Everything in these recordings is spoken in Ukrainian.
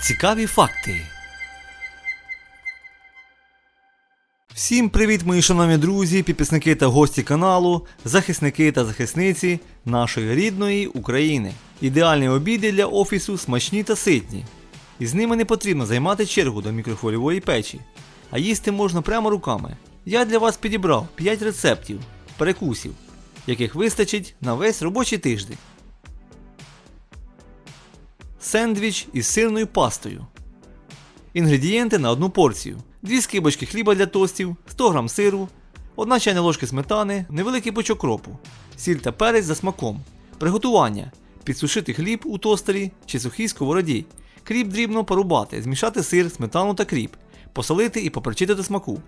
Цікаві факти. Всім привіт, мої шановні друзі, підписники та гості каналу, захисники та захисниці нашої рідної України. Ідеальні обіди для офісу смачні та ситні. І з ними не потрібно займати чергу до мікрохвильової печі, а їсти можна прямо руками. Я для вас підібрав 5 рецептів, перекусів, яких вистачить на весь робочий тиждень. Сендвіч із сирною пастою. Інгредієнти на одну порцію: 2 скибочки хліба для тостів, 100 г сиру, 1 чайна ложка сметани, невеликий пучок кропу, сіль та перець за смаком. Приготування: підсушити хліб у тостері чи сухій сковороді. Кріп дрібно порубати, змішати сир, сметану та кріп, посолити і поперчити до смаку.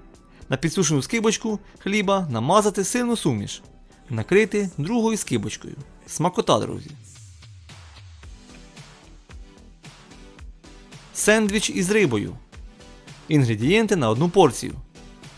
На підсушену скибочку хліба намазати сирну суміш. Накрити другою скибочкою. Смакота, друзі. Сендвіч із рибою. Інгредієнти на одну порцію.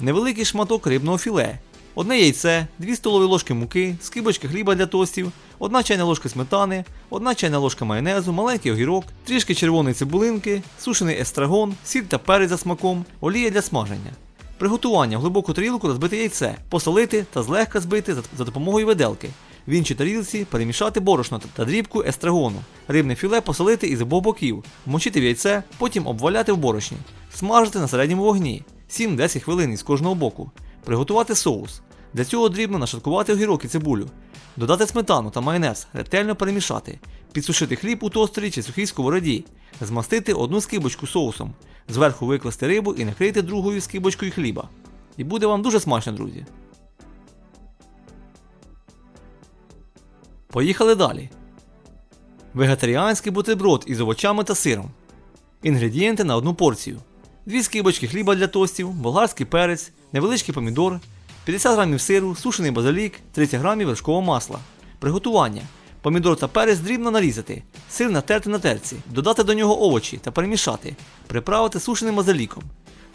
Невеликий шматок рибного філе, одне яйце, 2 столові ложки муки, скибочки хліба для тостів, 1 чайна ложка сметани, 1 чайна ложка майонезу, маленький огірок, трішки червоної цибулинки, сушений естрагон, сіль та перець за смаком, олія для смаження. Приготування в глибоку тарілку розбити яйце, посолити та злегка збити за- за допомогою виделки. В іншій тарілці перемішати борошно та- дрібку естрагону. Рибне філе посолити із обох боків, вмочити в яйце, потім обваляти в борошні. Смажити на середньому вогні 7-10 хвилин із кожного боку. Приготувати соус. Для цього дрібно нашаткувати огірок і цибулю. Додати сметану та майонез, ретельно перемішати. Підсушити хліб у тостері чи сухій сковороді. Змастити одну скибочку соусом. Зверху викласти рибу і накрити другою скибочкою хліба. І буде вам дуже смачно, друзі. Поїхали далі. Вегетаріанський бутерброд із овочами та сиром. Інгредієнти на одну порцію: 2 скибочки хліба для тостів, болгарський перець, невеличкий помідор, 50 грамів сиру, сушений базилік, 30 грамів вершкового масла. Приготування. Помідор та перець дрібно нарізати, сир натерти на терці, додати до нього овочі та перемішати, приправити сушеним базиліком.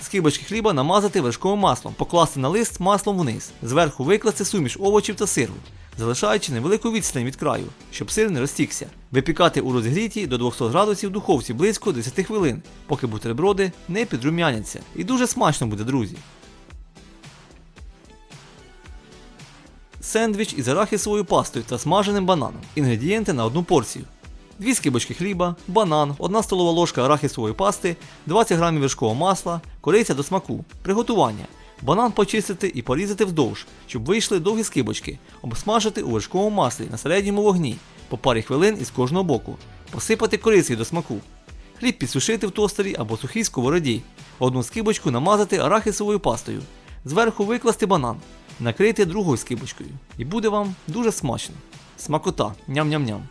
Скибочки хліба намазати вершковим маслом, покласти на лист маслом вниз, зверху викласти суміш овочів та сиру, залишаючи невелику відстань від краю, щоб сир не розтікся. Випікати у розгрітій до 200 градусів духовці близько 10 хвилин, поки бутерброди не підрум'яняться. І дуже смачно буде, друзі. Сендвіч із арахісовою пастою та смаженим бананом. Інгредієнти на одну порцію. 2 скибочки хліба, банан, 1 столова ложка арахісової пасти, 20 грамів вершкового масла, кориця до смаку. Приготування. Банан почистити і порізати вздовж, щоб вийшли довгі скибочки, обсмажити у вершковому маслі на середньому вогні по парі хвилин із кожного боку, посипати корицею до смаку. Хліб підсушити в тостері або сухій сковороді. Одну скибочку намазати арахісовою пастою. Зверху викласти банан, накрити другою скибочкою. І буде вам дуже смачно. Смакота, ням-ням-ням.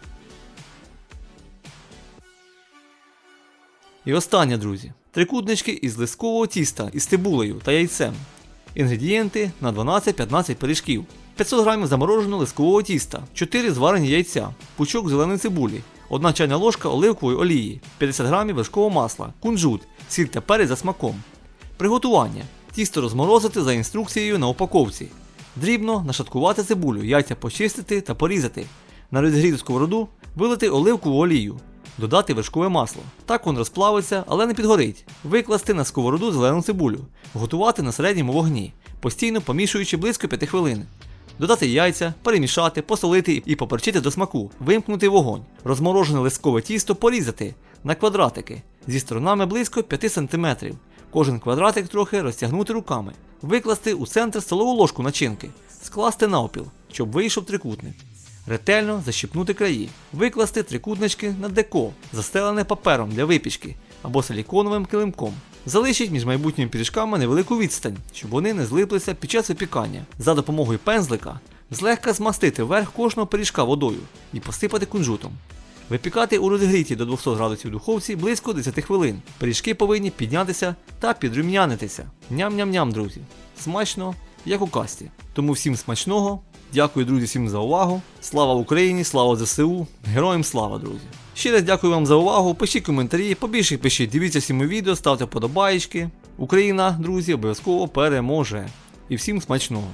І останнє, друзі. Трикутнички із лискового тіста із цибулею та яйцем. Інгредієнти на 12-15 пиріжків. 500 грамів замороженого лискового тіста, 4 зварені яйця, пучок зеленої цибулі, 1 чайна ложка оливкової олії, 50 грамів вершкового масла, кунжут, сіль та перець за смаком. Приготування. Тісто розморозити за інструкцією на упаковці. Дрібно нашаткувати цибулю, яйця почистити та порізати. На розігріту сковороду вилити оливкову олію. Додати вершкове масло. Так воно розплавиться, але не підгорить. Викласти на сковороду зелену цибулю. Готувати на середньому вогні, постійно помішуючи близько 5 хвилин. Додати яйця, перемішати, посолити і поперчити до смаку, вимкнути вогонь. Розморожене листкове тісто порізати на квадратики зі сторонами близько 5 см. Кожен квадратик трохи розтягнути руками. Викласти у центр столову ложку начинки, скласти навпіл, щоб вийшов трикутник. Ретельно защипнути краї, викласти трикутнички на деко, застелене папером для випічки або силіконовим килимком. Залишіть між майбутніми пиріжками невелику відстань, щоб вони не злиплися під час випікання. За допомогою пензлика злегка змастити верх кожного пиріжка водою і посипати кунжутом. Випікати у розігріті до 200 градусів духовці близько 10 хвилин. Пиріжки повинні піднятися та підрум'янитися. Ням-ням-ням, друзі. Смачно, як у касті. Тому всім смачного. Дякую, друзі, всім за увагу. Слава Україні, слава ЗСУ, героям слава, друзі. Ще раз дякую вам за увагу. Пишіть коментарі, побільше пишіть, дивіться всі мої відео, ставте подобаєчки. Україна, друзі, обов'язково переможе. І всім смачного!